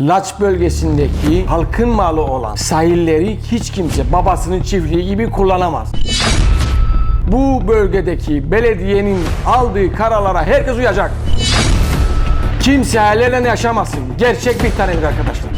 Laç bölgesindeki halkın malı olan sahilleri hiç kimse babasının çiftliği gibi kullanamaz. Bu bölgedeki belediyenin aldığı kararlara herkes uyacak. Kimse hayallerle yaşamasın. Gerçek bir tanedir arkadaşlar.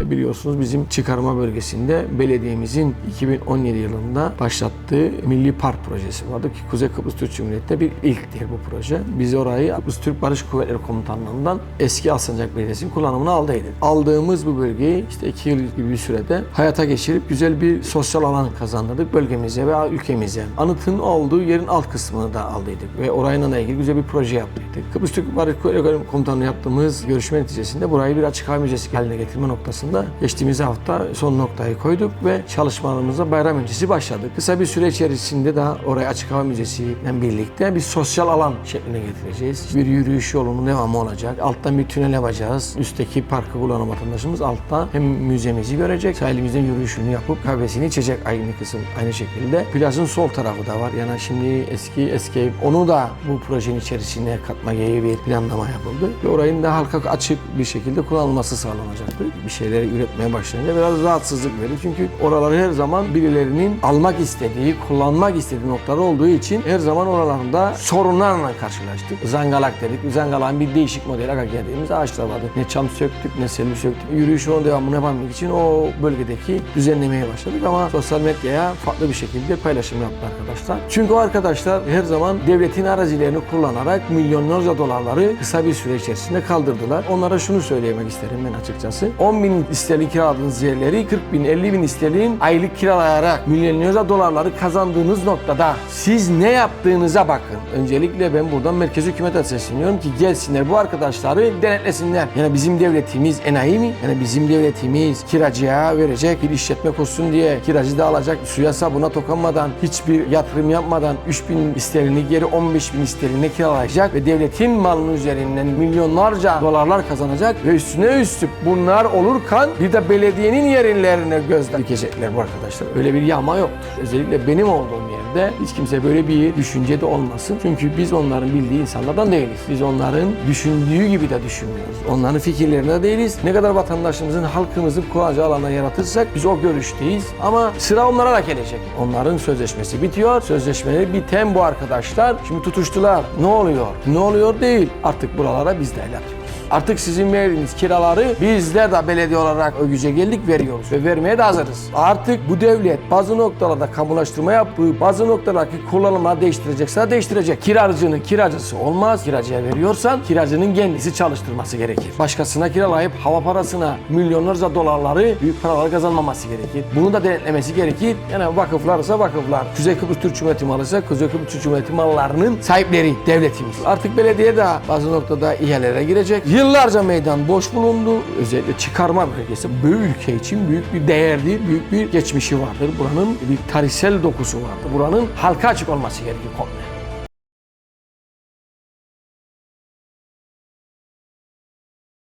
E, Biliyorsunuz bizim çıkarma bölgesinde belediyemizin 2017 yılında başlattığı Milli Park projesi vardı ki Kuzey Kıbrıs Türk Cumhuriyeti'nde bir ilktir bu proje. Biz orayı Kıbrıs Türk Barış Kuvvetleri Komutanlığı'ndan eski Alsancak Belediyesi'nin kullanımına aldıydık. Aldığımız bu bölgeyi işte iki yıl gibi bir sürede hayata geçirip güzel bir sosyal alan kazandırdık bölgemize ve ülkemize. Anıtın olduğu yerin alt kısmını da aldıydık ve orayla ilgili güzel bir proje yaptıydık. Kıbrıs Türk Barış Kuvvetleri Komutanlığı yaptığımız görüşme neticesinde burayı bir açık hava müzesi haline getirme noktasında geçtiğimiz hafta son noktayı koyduk ve çalışmalarımıza bayram öncesi başladık. Kısa bir süre içerisinde daha oraya açık hava müzesiyle birlikte bir sosyal alan şekline getireceğiz. Bir yürüyüş yolunun devamı olacak. Alttan bir tünel yapacağız. Üstteki parkı kullanan vatandaşımız altta hem müzemizi görecek, sahilimizden yürüyüşünü yapıp kahvesini içecek aynı kısım aynı şekilde. Plajın sol tarafı da var. Yani şimdi eski eski onu da bu projenin içerisine katma gibi bir planlama yapıldı. Ve orayın da halka açık bir şekilde kullanılması sağlanacaktır. Bir şeyleri üretmeye başlayınca biraz rahatsızlık verir. Çünkü oralar her zaman birilerinin almak istediği, kullanmak istediği noktalar olduğu için her zaman oralarında sorunlarla karşılaştık. Zangalak dedik. Zangalak'ın bir değişik modeli aga geldiğimiz ağaçlar vardı. Ne çam söktük ne selvi söktük. Yürüyüş yolunun devamını yapabilmek için o bölgedeki düzenlemeye başladık ama sosyal medyaya farklı bir şekilde paylaşım yaptı arkadaşlar. Çünkü o arkadaşlar her zaman devletin arazilerini kullanarak milyonlarca dolarları kısa bir süre içerisinde kaldırdılar. Onlara şunu söylemek isterim ben açıkçası. 10 bin isterlik kiraladığınız yerleri 40 bin 50 bin isterliğin aylık kiralayarak milyonlarca dolarları kazandığınız noktada siz ne yaptığınıza bakın. Öncelikle ben buradan merkezi hükümete sesleniyorum ki gelsinler bu arkadaşları denetlesinler. Yani bizim devletimiz enayi mi? Yani bizim devletimiz kiracıya verecek bir işletme kursun diye kiracı da alacak suya sabuna dokunmadan hiçbir yatırım yapmadan 3 bin isterliğini geri 15 bin isterliğine kiralayacak ve devletin malının üzerinden milyonlarca dolarlar kazanacak ve üstüne üstlük bunlar olurken bir de belediyenin yerlerine göz dikecekler bu arkadaşlar. Öyle bir yağma yoktur. Özellikle benim olduğum yerde hiç kimse böyle bir düşüncede olmasın. Çünkü biz onların bildiği insanlardan değiliz. Biz onların düşündüğü gibi de düşünmüyoruz. Onların fikirlerine değiliz. Ne kadar vatandaşımızın, halkımızın kulağı alana yaratırsak biz o görüşteyiz. Ama sıra onlara da gelecek. Onların sözleşmesi bitiyor. Sözleşmeleri biten bu arkadaşlar şimdi tutuştular. Ne oluyor? Ne oluyor değil. Artık buralara biz de el atıyoruz. Artık sizin verdiğiniz kiraları bizler de belediye olarak o güce geldik veriyoruz ve vermeye de hazırız. Artık bu devlet bazı noktalarda kamulaştırma yaptığı bazı noktalardaki kullanımları değiştirecekse değiştirecek. Kiracının kiracısı olmaz. Kiracıya veriyorsan kiracının kendisi çalıştırması gerekir. Başkasına kiralayıp hava parasına milyonlarca dolarları büyük paralar kazanmaması gerekir. Bunu da denetlemesi gerekir. Yani vakıflarsa vakıflar. Kuzey Kıbrıs Türk Cumhuriyeti malı ise Kuzey Kıbrıs Türk Cumhuriyeti mallarının sahipleri devletimiz. Artık belediye de bazı noktada ihalelere girecek. Yıllarca meydan boş bulundu. Özellikle çıkarma bölgesi bu ülke için büyük bir değerli, büyük bir geçmişi vardır. Buranın bir tarihsel dokusu vardır. Buranın halka açık olması gerekir komple.